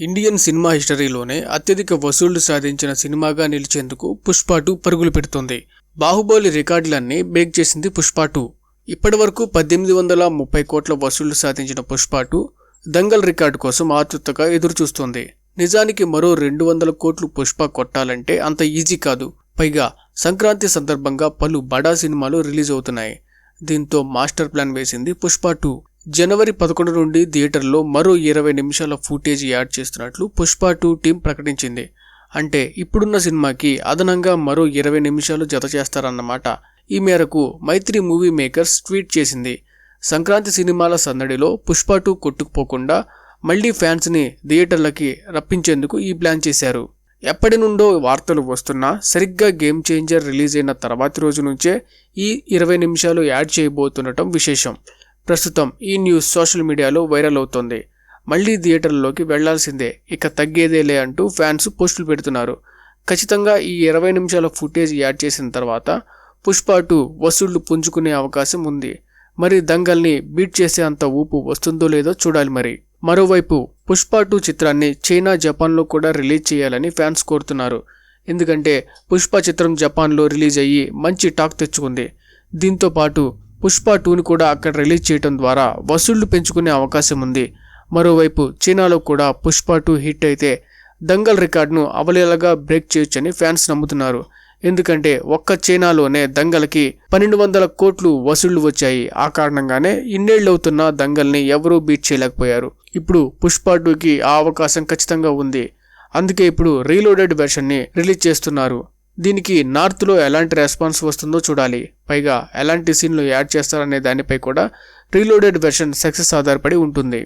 Indian cinema హిస్టరీలోనే అత్యధిక వసూళ్ళు సాధించిన సినిమాగా నిలిచేందుకు పుష్ప టూ పరుగులు పెడుతోంది. బాహుబలి రికార్డులన్నీ బ్రేక్ చేసింది పుష్ప టూ. ఇప్పటివరకు పద్దెనిమిది వందల ముప్పై కోట్ల వసూళ్ళు సాధించిన పుష్ప టూ దంగల్ రికార్డు కోసం ఆతృతగా ఎదురుచూస్తోంది. నిజానికి మరో రెండు వందల కోట్లు పుష్ప కొట్టాలంటే అంత ఈజీ కాదు. పైగా సంక్రాంతి సందర్భంగా పలు బడా సినిమాలు రిలీజ్ అవుతున్నాయి. దీంతో మాస్టర్ ప్లాన్ వేసింది పుష్ప టూ. జనవరి పదకొండు నుండి థియేటర్లో మరో ఇరవై నిమిషాల ఫుటేజ్ యాడ్ చేస్తున్నట్లు పుష్ప టూ టీం ప్రకటించింది. అంటే ఇప్పుడున్న సినిమాకి అదనంగా మరో ఇరవై నిమిషాలు జత చేస్తారన్నమాట. ఈ మేరకు మైత్రి మూవీ మేకర్స్ ట్వీట్ చేసింది. సంక్రాంతి సినిమాల సందడిలో పుష్ప టూ కొట్టుకుపోకుండా మళ్ళీ ఫ్యాన్స్ని థియేటర్లకి రప్పించేందుకు ఈ ప్లాన్ చేశారు. ఎప్పటి నుండో వార్తలు వస్తున్నా సరిగ్గా గేమ్ చేంజర్ రిలీజ్ అయిన తర్వాతి రోజు నుంచే ఈ ఇరవై నిమిషాలు యాడ్ చేయబోతుండటం విశేషం. ప్రస్తుతం ఈ న్యూస్ సోషల్ మీడియాలో వైరల్ అవుతోంది. మళ్ళీ థియేటర్లోకి వెళ్ళాల్సిందే. ఇక తగ్గేదేలే అంటూ ఫ్యాన్స్ పోస్టులు పెడుతున్నారు. ఖచ్చితంగా ఈ ఇరవై నిమిషాల ఫుటేజ్ యాడ్ చేసిన తర్వాత పుష్ప టూ వసూళ్ళు పుంజుకునే అవకాశం ఉంది. మరి దంగల్ని బీట్ చేసే అంత ఊపు వస్తుందో లేదో చూడాలి మరి. మరోవైపు పుష్ప టూ చిత్రాన్ని చైనా జపాన్లో కూడా రిలీజ్ చేయాలని ఫ్యాన్స్ కోరుతున్నారు. ఎందుకంటే పుష్ప చిత్రం జపాన్లో రిలీజ్ అయ్యి మంచి టాక్ తెచ్చుకుంది. దీంతో పాటు పుష్ప టూని కూడా అక్కడ రిలీజ్ చేయడం ద్వారా వసూళ్ళు పెంచుకునే అవకాశం ఉంది. మరోవైపు చైనాలో కూడా పుష్ప టూ హిట్ అయితే దంగల్ రికార్డును అవలీలగా బ్రేక్ చేయొచ్చని ఫ్యాన్స్ నమ్ముతున్నారు. ఎందుకంటే ఒక్క చైనాలోనే దంగల్కి పన్నెండు వందల కోట్లు వసూళ్ళు వచ్చాయి. ఆ కారణంగానే ఇన్నేళ్ళవుతున్న దంగల్ని ఎవరూ బీట్ చేయలేకపోయారు. ఇప్పుడు పుష్ప టూకి ఆ అవకాశం ఖచ్చితంగా ఉంది. అందుకే ఇప్పుడు రీలోడెడ్ వెర్షన్ని రిలీజ్ చేస్తున్నారు. దీనికి నార్త్లో ఎలాంటి రెస్పాన్స్ వస్తుందో చూడాలి. పైగా ఎలాంటి సీన్లు యాడ్ చేస్తారనే దానిపై కూడా రీలోడెడ్ వెర్షన్ సక్సెస్ ఆధారపడి ఉంటుంది.